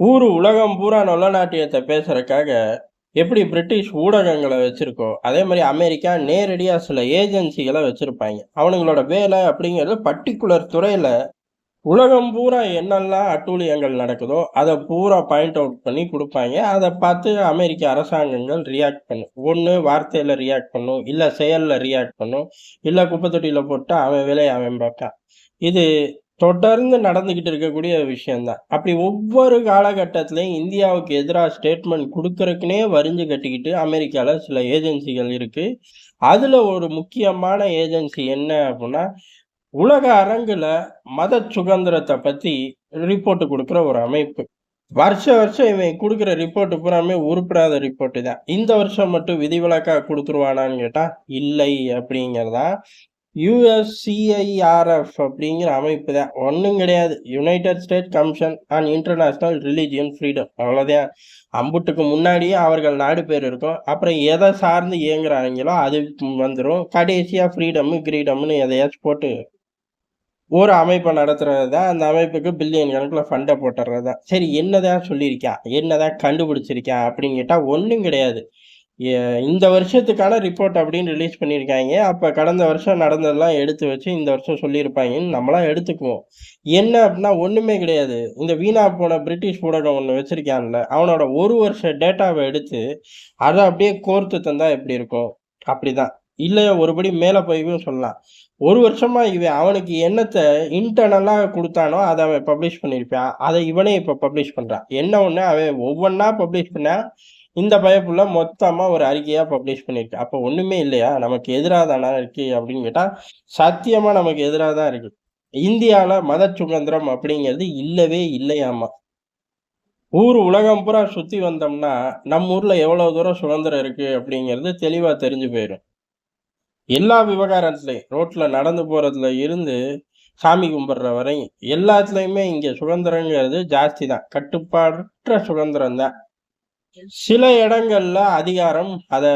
ஊரு உலகம் பூரா நல்ல நாட்டியத்தை பேசுறதுக்காக எப்படி பிரிட்டிஷ் ஊடகங்களை வச்சிருக்கோ அதே மாதிரி அமெரிக்கா நேரடியாக சில ஏஜென்சிகளை வச்சுருப்பாங்க. அவனுங்களோட வேலை அப்படிங்கிறது பர்டிகுலர் துறையில் உலகம் பூரா என்னெல்லாம் அட்டூழியங்கள் நடக்குதோ அதை பூரா பாயிண்ட் அவுட் பண்ணி கொடுப்பாங்க. அதை பார்த்து அமெரிக்க அரசாங்கங்கள் ரியாக்ட் பண்ணும். ஒன்று வார்த்தையில் ரியாக்ட் பண்ணும் இல்லை செயலில் ரியாக்ட் பண்ணும். இல்லை குப்பை தொட்டியில் போட்டு அவன் வேலையை அவன் பார்க்கான் இது தொடர்ந்து நடந்துக்கிட்டு இருக்கக்கூடிய விஷயம்தான். அப்படி ஒவ்வொரு காலகட்டத்திலையும் இந்தியாவுக்கு எதிராக ஸ்டேட்மெண்ட் கொடுக்கறக்குனே வரிஞ்சு கட்டிக்கிட்டு அமெரிக்காவில் சில ஏஜென்சிகள் இருக்குது அதில் ஒரு முக்கியமான ஏஜென்சி என்ன அப்படின்னா உலக அரங்கில் மத சுதந்திரத்தை பற்றி ரிப்போர்ட் கொடுக்குற ஒரு அமைப்பு. வருஷ வருஷம் இவன் கொடுக்குற ரிப்போர்ட் பூராமே உருப்படாத ரிப்போர்ட்டு தான். இந்த வருஷம் மட்டும் விதிவிலக்காக கொடுத்துருவானான்னு கேட்டால் இல்லை அப்படிங்கிறதா யூஎஸ்சிஐஆர்எஃப் அப்படிங்கிற அமைப்பு தான். ஒன்றும் கிடையாது. United State Commission and International Religion Freedom அவ்வளோதான் அம்புட்டுக்கு முன்னாடியே அவர்கள் நாடு பேர் இருக்கும். அப்புறம் எதை சார்ந்து இயங்குறாங்களோ அது வந்துடும் கடைசியாக ஃப்ரீடமு கிரீடம்னு எதையாச்சும் போட்டு ஒரு அமைப்பை நடத்துறது தான். அந்த அமைப்புக்கு பில்லியன் கணக்கில் ஃபண்டை போட்டுறது தான். சரி என்னதான் சொல்லியிருக்கா? என்னதான் கண்டுபிடிச்சிருக்கா? அப்படின்னு கேட்டால் ஒன்றும் கிடையாது. இந்த வருஷத்துக்கான ரிப்போர்ட் அப்படின்னு ரிலீஸ் பண்ணியிருக்காங்க. அப்போ கடந்த வருஷம் நடந்ததெல்லாம் எடுத்து வச்சு இந்த வருஷம் சொல்லியிருப்பாங்கன்னு நம்மளாம் எடுத்துக்குவோம். என்ன அப்படின்னா ஒன்றுமே கிடையாது. இந்த வீணா போன பிரிட்டிஷ் ஊடகம் ஒன்று வச்சுருக்கான்ல அவனோட ஒரு வருஷ டேட்டாவை எடுத்து அதை அப்படியே கோர்த்து தந்தா எப்படி இருக்கும்? அப்படிதான். இல்லை ஒருபடி மேலே போய்வும் சொல்லலாம். ஒரு வருஷமா இவன் அவனுக்கு என்னத்தை இன்டர்னலாக கொடுத்தானோ அதை அவன் பப்ளிஷ் பண்ணியிருப்பான். அதை இவனே இப்போ பப்ளிஷ் பண்ணுறான் என்ன ஒன்று அவன் ஒவ்வொன்றா பப்ளிஷ் பண்ண இந்த பயப்புள்ள மொத்தமாக ஒரு அறிக்கையாக பப்ளிஷ் பண்ணியிருக்கு அப்போ ஒன்றுமே இல்லையா? நமக்கு எதிராக தானா இருக்கு அப்படின்னு கேட்டால் சத்தியமாக நமக்கு எதிராக தான் இருக்கு. இந்தியாவில் மத சுதந்திரம் அப்படிங்கிறது இல்லவே இல்லையாமா? ஊர் உலகம் பூரா சுற்றி வந்தோம்னா நம்ம ஊரில் எவ்வளோ தூரம் சுதந்திரம் இருக்குது அப்படிங்கிறது தெளிவாக தெரிஞ்சு போயிடும் எல்லா விவகாரத்துலையும் ரோட்டில் நடந்து போகிறதுல இருந்து சாமி கும்பிட்ற வரையும் எல்லாத்துலேயுமே இங்கே சுதந்திரங்கிறது ஜாஸ்தி தான் கட்டுப்பாடற்ற சுதந்திரம் தான் சில இடங்கள்ல அதிகாரம் அதை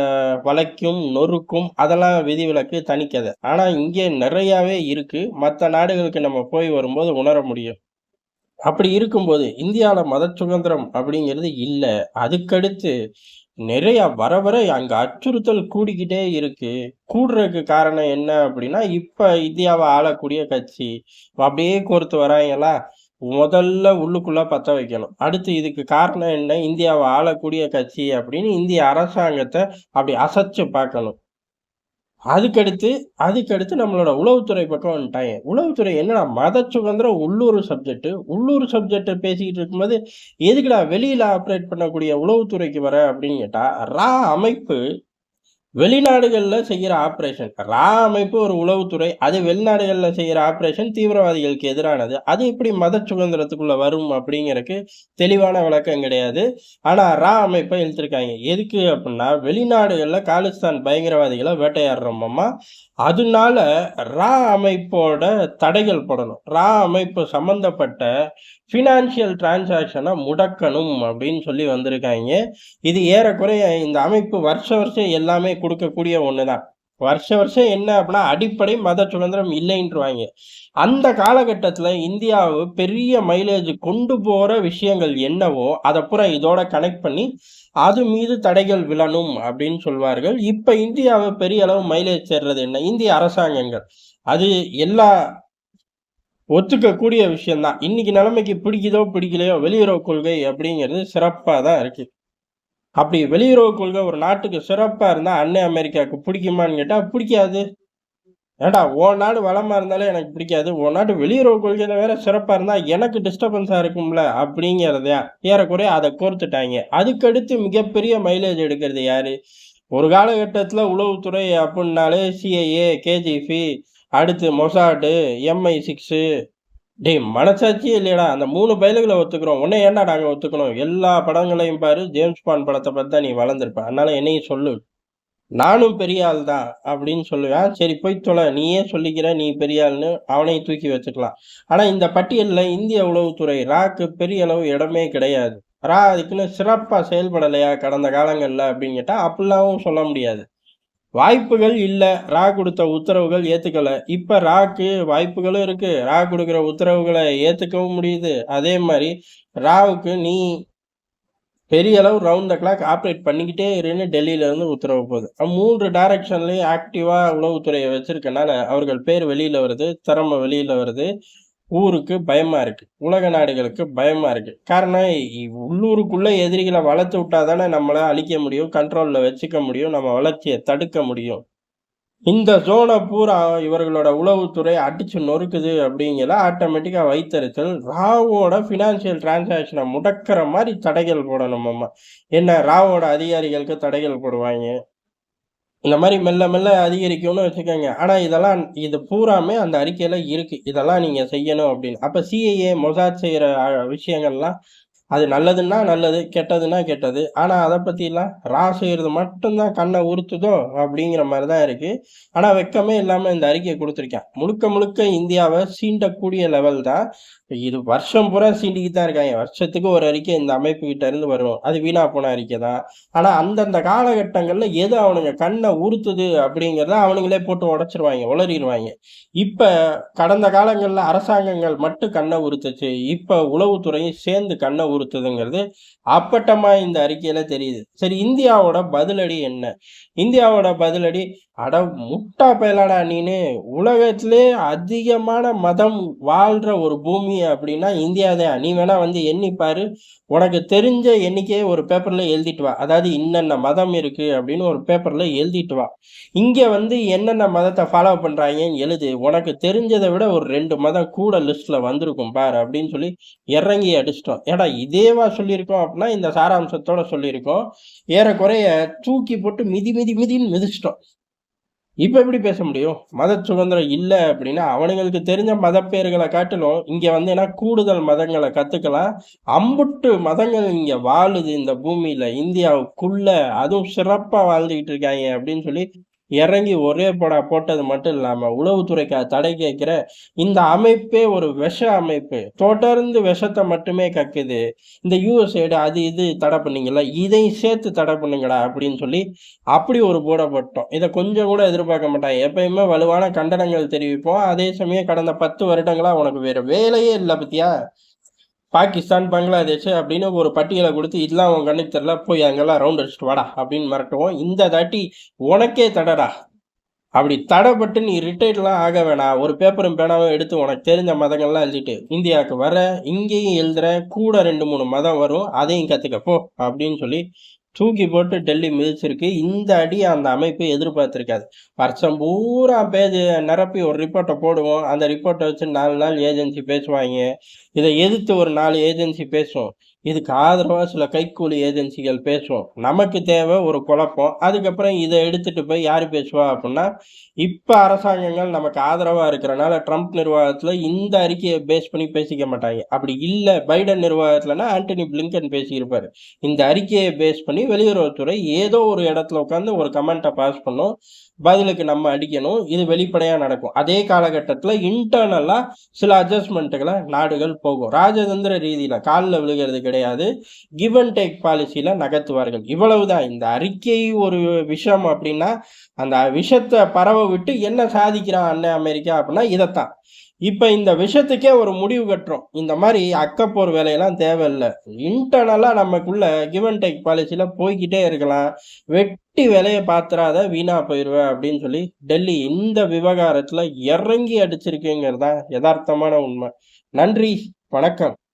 வளைக்கும் நொறுக்கும் அதெல்லாம் விதிவிலக்கு தணிக்கதை. ஆனா இங்கே நிறையாவே இருக்கு. மற்ற நாடுகளுக்கு நம்ம போய் வரும்போது உணர முடியும். அப்படி இருக்கும்போது இந்தியாவில் மத சுதந்திரம் அப்படிங்கிறது இல்லை. அதுக்கடுத்து நிறைய வர வர அங்க அச்சுறுத்தல் கூடிக்கிட்டே இருக்கு. கூடுறதுக்கு காரணம் என்ன அப்படின்னா இப்ப இந்தியாவை ஆளக்கூடிய கட்சி அப்படியே கோர்த்து வராங்களா? முதல்ல உள்ளுக்குள்ளே பற்ற வைக்கணும். அடுத்து இதுக்கு காரணம் என்ன? இந்தியாவை ஆளக்கூடிய கட்சி அப்படின்னு இந்திய அரசாங்கத்தை அப்படி அசைச்சு பார்க்கணும். அதுக்கடுத்து அதுக்கடுத்து நம்மளோட உளவுத்துறை பக்கம் வந்துட்டாங்க. உளவுத்துறை என்னடா மத சுதந்திரம் உள்ளூர் சப்ஜெக்ட் உள்ளூர் சப்ஜெக்டை பேசிக்கிட்டு இருக்கும்போது எதுக்குடா வெளியில் ஆப்ரேட் பண்ணக்கூடிய உளவுத்துறைக்கு வர அப்படின்னு கேட்டால் ரா அமைப்பு வெளிநாடுகளில் செய்கிற ஆப்ரேஷன் ரா அமைப்பு ஒரு உளவுத்துறை அது வெளிநாடுகளில் செய்கிற ஆப்ரேஷன் தீவிரவாதிகளுக்கு எதிரானது. அது எப்படி மத சுதந்திரத்துக்குள்ளே வரும் அப்படிங்கறதுக்கு தெளிவான விளக்கம் கிடையாது. ஆனால் ரா அமைப்பை இழுத்துருக்காங்க. எதுக்கு அப்படின்னா வெளிநாடுகளில் காலிஸ்தான் பயங்கரவாதிகளை வேட்டையாடுறோமம்மா அதனால ரா அமைப்போட தடைகள் போடணும். ரா அமைப்பு சம்பந்தப்பட்ட ஃபினான்ஷியல் டிரான்சாக்ஷனை முடக்கணும் அப்படின்னு சொல்லி வந்திருக்காங்க. இது ஏறக்குறைய இந்த அமைப்பு வருஷ வருஷம் எல்லாமே கொடுக்கக்கூடிய ஒன்று தான் வருஷ வருஷம் என்ன அப்படின்னா அடிப்படை மத சுதந்திரம் இல்லைன்றவாங்க. அந்த காலகட்டத்தில் இந்தியாவு பெரிய மைலேஜ் கொண்டு போகிற விஷயங்கள் என்னவோ அதை பூரா இதோட கனெக்ட் பண்ணி அது மீது தடைகள் விழணும் அப்படின்னு சொல்வார்கள். இப்போ இந்தியாவை பெரிய அளவு மைலேஜ் சேர்றது என்ன? இந்திய அரசாங்கங்கள். அது எல்லா ஒத்துக்கக்கூடிய விஷயம்தான். இன்னைக்கு நிலைமைக்கு பிடிக்குதோ பிடிக்கலையோ வெளியுறவு கொள்கை அப்படிங்கிறது சிறப்பாக தான் இருக்குது அப்படி வெளியுறவு கொள்கை ஒரு நாட்டுக்கு சிறப்பாக இருந்தால் அன்னை அமெரிக்காவுக்கு பிடிக்குமான்னு கேட்டால் பிடிக்காது. ஏடா ஓ நாடு வளமாக இருந்தாலே எனக்கு பிடிக்காது. ஓ நாட்டு வெளியுறவு கொள்கையில் வேற சிறப்பாக இருந்தால் எனக்கு டிஸ்டர்பன்ஸாக இருக்கும்ல அப்படிங்கிறதையா? ஏறக்குறைய அதை கோர்த்துட்டாங்க. அதுக்கடுத்து மிகப்பெரிய மைலேஜ் எடுக்கிறது யாரு? ஒரு காலகட்டத்தில் உளவுத்துறை அப்படின்னாலே சிஐஏ கேஜிபி அடுத்து மொசாடு எம்ஐ சிக்ஸு டேய் மனசாட்சியே இல்லையடா. அந்த மூணு பயலுகளை ஒத்துக்கிறோம். உன்னை ஏன்டா நாங்கள் ஒத்துக்கணும்? எல்லா படங்களையும் பாரு. ஜேம்ஸ் பாண்ட் படத்தை பார்த்து தான் நீ வளர்ந்துருப்ப. அதனால என்னையும் சொல்லு. நானும் பெரிய ஆள் தான் அப்படின்னு சொல்லுவேன். சரி போய் தொலை. நீயே சொல்லிக்கிற நீ பெரிய ஆள்னு அவனையும் தூக்கி வச்சுக்கலாம். ஆனால் இந்த பட்டியலில் இந்திய உளவுத்துறை ராக்கு பெரிய அளவு இடமே கிடையாது. ரா அதுக்குன்னு சிறப்பாக செயல்படலையா கடந்த காலங்களில் அப்படின்னு கேட்டால் அப்படிலாம் சொல்ல முடியாது. வாய்ப்புகள் இல்லை ரா கொடுத்த உத்தரவுகள் ஏற்றுக்கலை இப்போ ராக்கு வாய்ப்புகளும் இருக்கு. ரா கொடுக்குற உத்தரவுகளை ஏத்துக்கவும் முடியுது. அதே மாதிரி ராவுக்கு நீ பெரிய அளவு ரவுண்ட் த கிளாக் ஆப்ரேட் பண்ணிக்கிட்டே இருன்னு டெல்லியில இருந்து உத்தரவு போகுது. 3 டைரக்ஷன்லயும் ஆக்டிவா உளவுத்துறையை வச்சிருக்கனால, அவர்கள் பேர் வெளியில வருது. திறமை வெளியில வருது. ஊருக்கு பயமா இருக்கு. உலக நாடுகளுக்கு பயமா இருக்கு. காரணம் உள்ளூருக்குள்ளே உள்ளூருக்குள்ள வளர்த்து விட்டா தானே நம்மளை அழிக்க முடியும். கண்ட்ரோல்ல வச்சுக்க முடியும். நம்ம வளர்ச்சியை தடுக்க முடியும். இந்த ஜோனை பூரா இவர்களோட உளவுத்துறை அடிச்சு நொறுக்குது அப்படிங்கிற ஆட்டோமேட்டிக்கா வைத்தறிச்சல் ராவோட ஃபினான்ஷியல் டிரான்சாக்ஷனை முடக்கிற மாதிரி தடைகள் போடணுமாமா. என்ன ராவோட அதிகாரிகளுக்கு தடைகள் போடுவாங்க இந்த மாதிரி மெல்ல மெல்ல அதிகரிக்கும்னு வச்சுக்கோங்க ஆனால் இதெல்லாம் இது பூராமே அந்த அறிக்கையில் இருக்குது இதெல்லாம் நீங்கள் செய்யணும் அப்படின்னு. அப்போ சிஐஏ, மொசாத் செய்கிற விஷயங்கள்லாம் அது நல்லதுன்னா நல்லது, கெட்டதுன்னா கெட்டது. ஆனால் அதை பற்றிலாம் ரா செய்கிறது மட்டும்தான் கண்ணை உறுத்துதோ அப்படிங்கிற மாதிரி தான் இருக்குது ஆனால் வெக்கமே இல்லாமல் இந்த அறிக்கையை கொடுத்துருக்கேன் முழுக்க முழுக்க இந்தியாவை சீண்டக்கூடிய லெவல் தான். இது வருஷம் பூரா சீண்டிக்கிட்டு தான் இருக்காங்க வருஷத்துக்கு ஒரு அறிக்கை இந்த அமைப்பு கிட்ட இருந்து வரும். அது வீணா போன அறிக்கை தான். ஆனா அந்தந்த காலகட்டங்கள்ல எது அவனுங்க கண்ணை உறுத்துது அப்படிங்கிறத அவனுங்களே போட்டு உடச்சிருவாங்க உளறிடுவாங்க இப்ப கடந்த காலங்கள்ல அரசாங்கங்கள் மட்டும் கண்ணை உறுத்துச்சு. இப்ப உளவுத்துறையும் சேர்ந்து கண்ணை உறுத்துதுங்கிறது அப்பட்டமா இந்த அறிக்கையில தெரியுது. சரி இந்தியாவோட பதிலடி என்ன? இந்தியாவோட பதிலடி, "அட முட்டா பயலாடா நீனு! உலகத்திலே அதிகமான மதம் வாழ்ற ஒரு பூமி அப்படின்னா இந்தியா தான். நீ வேணா வந்து எண்ணி பாரு. உனக்கு தெரிஞ்ச எண்ணிக்கையை ஒரு பேப்பர்ல எழுதிட்டு வா. அதாவது இன்னென்ன மதம் இருக்கு அப்படின்னு ஒரு பேப்பர்ல எழுதிட்டு வா. இங்க வந்து என்னென்ன மதத்தை ஃபாலோ பண்றாய்ங்கன்னு எழுது. உனக்கு தெரிஞ்சதை விட ஒரு ரெண்டு மதம் கூட லிஸ்ட்ல வந்திருக்கும் பாரு" அப்படின்னு சொல்லி இறங்கி அடிச்சிட்டோம் ஏடா இதேவா சொல்லியிருக்கோம் அப்படின்னா, இந்த சாராம்சத்தோட சொல்லியிருக்கோம். ஏறக்குறைய தூக்கி போட்டு மிதி மிதி மிதின்னு மிதிச்சிட்டோம் இப்போ எப்படி பேச முடியும்? மத சுதந்திரம் இல்லை அப்படின்னா, அவனுங்களுக்கு தெரிஞ்ச மதப் பேர்கள காட்டிலும், வந்து ஏன்னா கூடுதல் மதங்களை கற்றுக்கலாம் அம்புட்டு மதங்கள் இங்கே வாழுது இந்த பூமியில் இந்தியாவுக்குள்ள. அதுவும் சிறப்பாக வாழ்ந்துக்கிட்டு இருக்காங்க அப்படின்னு சொல்லி இறங்கி ஒரே படம் போட்டது மட்டும் இல்லாம, உளவுத்துறைக்கு தடை கேட்கிற இந்த அமைப்பே ஒரு விஷ அமைப்பு. தொடர்ந்து விஷத்தை மட்டுமே கக்குது. இந்த யூஎஸ்ஐடு அது இது தடை பண்ணீங்கல்ல, இதையும் சேர்த்து தடை பண்ணுங்கடா அப்படின்னு சொல்லி, அப்படி ஒரு போடப்பட்டோம் போட்டோம். கொஞ்சம் கூட எதிர்பார்க்க மாட்டாங்க. எப்பயுமே வலுவான கண்டனங்கள் தெரிவிப்போம். அதே சமயம் கடந்த 10 வருடங்களா உனக்கு வேற வேலையே இல்லை பத்தியா பாகிஸ்தான், பங்களாதேஷ் அப்படின்னு ஒரு பட்டியலை கொடுத்து இதெல்லாம் உன் கண்ணுக்கு தெரில போய் அங்கெல்லாம் ரவுண்ட் அடிச்சுட்டு வாடா அப்படின்னு மிரட்டுவோம். இந்த தாட்டி உனக்கே தடடா. அப்படி தடப்பட்டு நீ ரிட்டையர்ட்லாம் ஆக வேணாம். ஒரு பேப்பரும் பேனாவும் எடுத்து உனக்கு தெரிஞ்ச மதங்கள்லாம் எழுதிட்டு, இந்தியாவுக்கு வர, இங்கேயும் எழுதுற, கூட 2, 3 மதம் வரும். அதையும் கற்றுக்கப்போ அப்படின்னு சொல்லி தூக்கி போட்டு டெல்லி மிதிச்சிருக்கு. இந்த அடி அந்த அமைப்பு எதிர்பார்த்திருக்காது. வருஷம் பூரா பேஜ நிரப்பி ஒரு ரிப்போர்ட்டை போடுவோம். அந்த ரிப்போர்ட்டை வச்சு நாலு நாள் ஏஜென்சி பேசுவாங்க இதை எதிர்த்து ஒரு நாலு ஏஜென்சி பேசும். இதுக்கு ஆதரவாக சில கைக்கூலி ஏஜென்சிகள் பேசும். நமக்கு தேவை ஒரு குழப்பம். அதுக்கப்புறம் இதை எடுத்துட்டு போய் யார் பேசுவா அப்படின்னா, இப்போ அரசாங்கங்கள் நமக்கு ஆதரவாக இருக்கிறனால ட்ரம்ப் நிர்வாகத்தில் இந்த அறிக்கையை பேஸ் பண்ணி பேசிக்க மாட்டாங்க அப்படி இல்லை பைடன் நிர்வாகத்தில்னா ஆண்டனி பிளிங்கன் பேசியிருப்பாரு. இந்த அறிக்கையை பேஸ் பண்ணி வெளியுறவுத்துறை ஏதோ ஒரு இடத்துல உட்காந்து ஒரு கமெண்ட்டை பாஸ் பண்ணும். பதிலுக்கு நம்ம அடிக்கணும். இது வெளிப்படையாக நடக்கும். அதே காலகட்டத்தில் இன்டர்னலாக சில அட்ஜஸ்ட்மெண்ட்டுகளை நாடுகள் போகும். ராஜதந்திர ரீதியில் காலில் விழுகிறது கிடையாது. கிவ் அண்ட் டேக் பாலிசியில் நகர்த்துவார்கள். இவ்வளவுதான். இந்த அறிக்கை ஒரு விஷம் அப்படின்னா, அந்த விஷத்தை பரவ விட்டு என்ன சாதிக்கிறான் அண்ணன் அமெரிக்கா அப்படின்னா இதைத்தான் இப்போ இந்த விஷயத்துக்கே ஒரு முடிவு கட்டுறோம். இந்த மாதிரி அக்கப்போர் வேலையெல்லாம் தேவையில்ல. இன்டர்னலாக நமக்குள்ள கிவ் அண்ட் டேக் பாலிசியில் போய்க்கிட்டே இருக்கலாம். வெட்டி வேலையை பார்த்துறாத வீணா போயிடுவேன் அப்படின்னு சொல்லி டெல்லி இந்த விவகாரத்தில் இறங்கி அடிச்சிருக்குங்கிறது தான் எதார்த்தமான உண்மை நன்றி, வணக்கம்.